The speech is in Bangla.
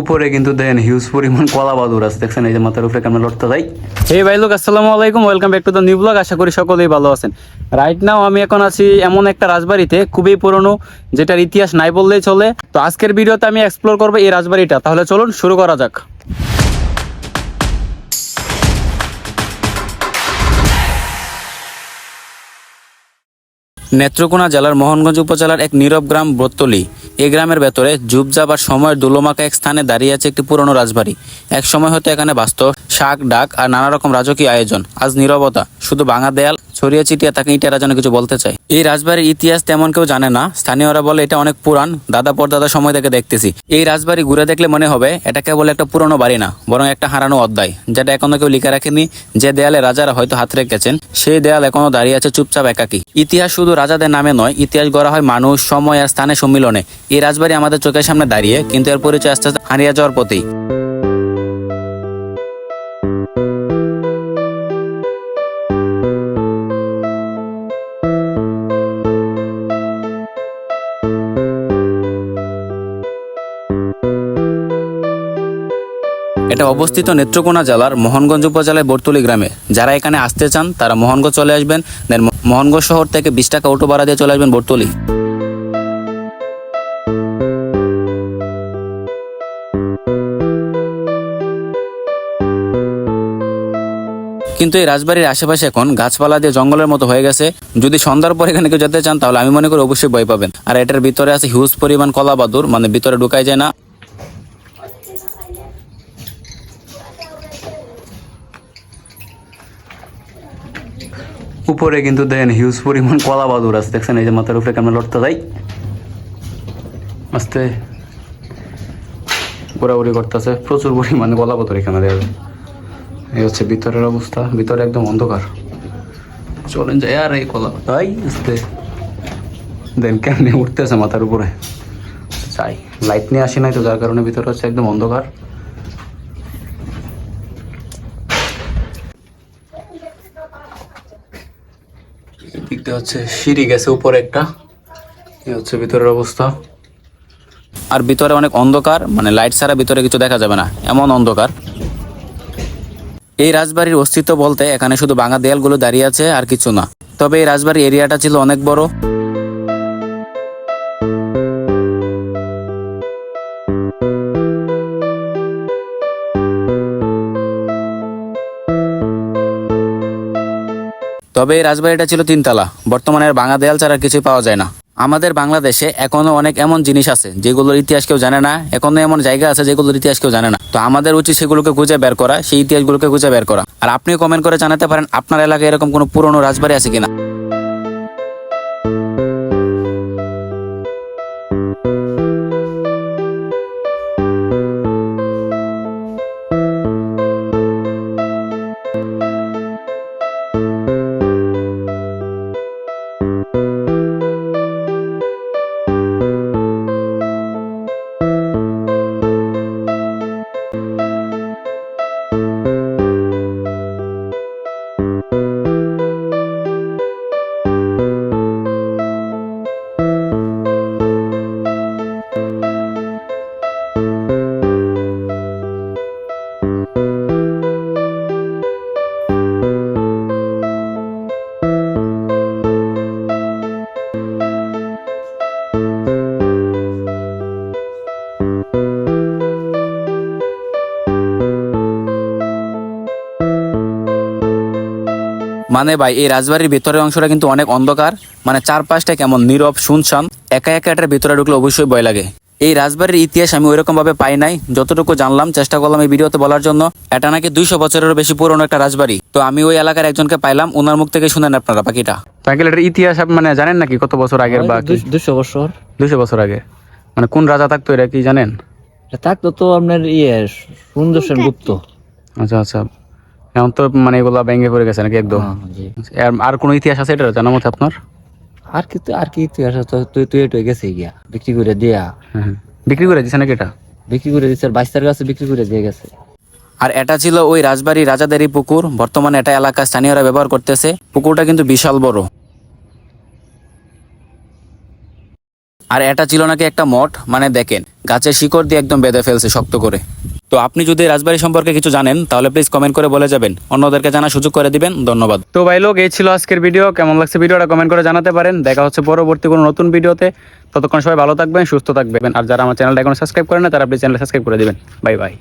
উপরে কিন্তু দেন হিউজ পরিমাণ কলা বাদুর আছে। দেখছেন, এই যে মাথার উপরে কেমন লড়তে যাই এই ভাই লোক আসসালামু আলাইকুম welcome back to the new blog আশা করি সকলেই ভালো আছেন। রাইট নাও আমি এখন আছি এমন একটা রাজবাড়িতে, খুবই পুরনো, যেটার ইতিহাস নাই বললেই চলে। তো আজকের ভিডিওতে আমি এক্সপ্লোর করব এই রাজবাড়িটা। তাহলে চলুন, শুরু করা যাক। নেত্রকোনা জেলার মোহনগঞ্জ উপজেলার এক নীরব গ্রাম ব্রতলি। এ গ্রামের ভেতরে জুব যাবার সময়ের দুলোমাকা এক স্থানে দাঁড়িয়ে আছে একটি পুরনো রাজবাড়ি। এক সময় হয়তো এখানে বাস্তব শাক, ডাক আর নানা রকম রাজকীয় আয়োজন। আজ নীরবতা, শুধু ভাঙা দেয়াল ছড়িয়ে ছিটিয়ে তাকে ইটারা যেন কিছু বলতে চাই এই রাজবাড়ির ইতিহাস তেমন কেউ জানে না। স্থানীয়রা বলে এটা অনেক পুরান দাদা পরদাদা সময় থেকে দেখতেছি। এই রাজবাড়ি ঘুরে দেখলে মনে হবে এটা কেবল একটা পুরনো বাড়ি না, বরং একটা হারানো অধ্যায়, যেটা এখনও কেউ লিখে রাখেনি। যে দেয়ালে রাজারা হয়তো হাত রেখেছেন, সেই দেয়াল এখনও দাঁড়িয়ে আছে চুপচাপ একাকি। ইতিহাস শুধু রাজাদের নামে নয়, ইতিহাস গড়া হয় মানুষ, সময় আর স্থানের সম্মিলনে। এই রাজবাড়ি আমাদের চোখের সামনে দাঁড়িয়ে, কিন্তু এর পরিচয় আস্তে আস্তে হারিয়ে যাওয়ার পথেই। এটা অবস্থিত নেত্রকোনা জেলার মোহনগঞ্জ উপজেলায় বর্তুলি গ্রামে। যারা এখানে আসতে চান, তারা মোহনগঞ্জ চলে আসবেন। দেন মোহনগঞ্জ শহর থেকে বিশ টাকা অটো ভাড়া দিয়ে চলে আসবেন বর্তুলি। কিন্তু এই রাজবাড়ির আশেপাশে এখন গাছপালা দিয়ে জঙ্গলের মতো হয়ে গেছে। যদি সন্ধ্যার পর এখানে কেউ যেতে চান, তাহলে আমি মনে করি অবশ্যই ভয় পাবেন। আর এটার ভিতরে আছে হিউজ পরিমাণ কলা বাদুর মানে ভিতরে ঢুকাই যায় না। উপরে কিন্তু দেখেন হিউজ পরিমাণ কলা বাদুর আছে। দেখছেন, এই যে মাথার উপরে কেমন লড়তে যাই? আস্তে। ঘোরাঘুরি করতেছে, প্রচুর পরিমাণে কলা বাদুর এখানে দেখা যায়। এই হচ্ছে ভিতরের অবস্থা, ভিতরে একদম অন্ধকার। চলেন যাই, আর, এই কলা তাই আস্তে। দেন কেমনে উঠতেছে মাথার উপরে। চাই লাইট নিয়ে আসি নাই তো, যার কারণে ভিতরে হচ্ছে একদম অন্ধকার। হচ্ছে সিঁড়ি গেছে, উপরে একটা। এই হচ্ছে ভিতরের অবস্থা। আর ভিতরে অনেক অন্ধকার মানে লাইট ছাড়া ভিতরে কিছু দেখা যাবে না, এমন অন্ধকার। এই রাজবাড়ির অস্তিত্ব বলতে এখানে শুধু ভাঙা দেয়ালগুলো দাঁড়িয়ে আছে আর কিছু না। তবে এই রাজবাড়ির এরিয়াটা ছিল অনেক বড়। তবে এই রাজবাড়িটা ছিল তিনতলা। বর্তমানে ভাঙা দেয়াল ছাড়া কিছুই পাওয়া যায় না। আমাদের বাংলাদেশে এখনও অনেক এমন জিনিস আছে, যেগুলোর ইতিহাস কেউ জানে না, এখনও এমন জায়গা আছে যেগুলোর ইতিহাস কেউ জানে না। তো আমাদের উচিত সেগুলোকে খুঁজে বের করা, সেই ইতিহাসগুলোকে খুঁজে বের করা। আর আপনিও কমেন্ট করে জানাতে পারেন, আপনার এলাকায় এরকম কোনো পুরনো রাজবাড়ি আছে কিনা। মানে ভাই এই রাজবাড়ির ভিতরের অংশটা কিন্তু অনেক অন্ধকার। মানে চারপাশটা কেমন নীরব শুনশান। একা একা এটার ভিতরে ঢুকলে অবশ্যই ভয় লাগে। এই রাজবাড়ির ইতিহাস আমি ওইরকম ভাবে পাই নাই। যতটুকু জানলাম চেষ্টা করলাম এই ভিডিওতে বলার জন্য। এটা নাকি দুইশো বছরেরও বেশি পুরনো একটা রাজবাড়ি। তো আমি ওই এলাকার একজনকে পাইলাম। ওনার মুখ থেকে শুনেন আপনারা বাকিটা। সাইকেল এটার ইতিহাস আপনি মানে জানেন নাকি কত বছর আগের বা দুশো বছর। দুশো বছর আগে। মানে কোন রাজা থাকতো এটা কি জানেন? থাকতো তো আপনার ইয়ে সুন্দর সেন গুপ্ত। আচ্ছা আচ্ছা। এখন তো মানে এগুলা ব্যাঙ্গে পড়ে গেছে নাকি একদম? হ্যাঁ, আর- আর কোনো ইতিহাস আছে এটা জানা মতে আপনার? আর কি আর কি ইতিহাস আছে? তুই তুই তুই গেছে গিয়া বিক্রি করে দিয়া। হ্যাঁ হ্যাঁ। বিক্রি করে দিছে নাকি এটা? বিক্রি করে দিচ্ছে বাইশটার কাছে বিক্রি করে দিয়ে গেছে। আর এটা ছিল ওই রাজবাড়ি রাজাদেরই পুকুর। বর্তমানে এটা এলাকা স্থানীয়রা ব্যবহার করতেছে। পুকুরটা কিন্তু বিশাল বড়। আর এটা ছিল নাকি একটা মঠ? মানে দেখেন গাছের শিকড় দিয়ে একদম বেঁধে ফেলছে শক্ত করে। তো আপনি যদি রাজবাড়ি সম্পর্কে কিছু জানেন, তাহলে প্লিজ কমেন্ট করে বলে যাবেন। অন্যদেরকে জানার সুযোগ করে দিবেন। ধন্যবাদ। তো ভাই লোক, এই ছিল আজকের ভিডিও। কেমন লাগছে ভিডিওটা কমেন্ট করে জানাতে পারেন। দেখা হচ্ছে পরবর্তী কোনো নতুন ভিডিওতে। ততক্ষণ সবাই ভালো থাকবেন, সুস্থ থাকবেন। আর যারা আমার চ্যানেলটা এখন সাবস্ক্রাইব করেন না, তারা প্লিজ চ্যানেল সাবস্ক্রাইব করে দেবেন। Bye bye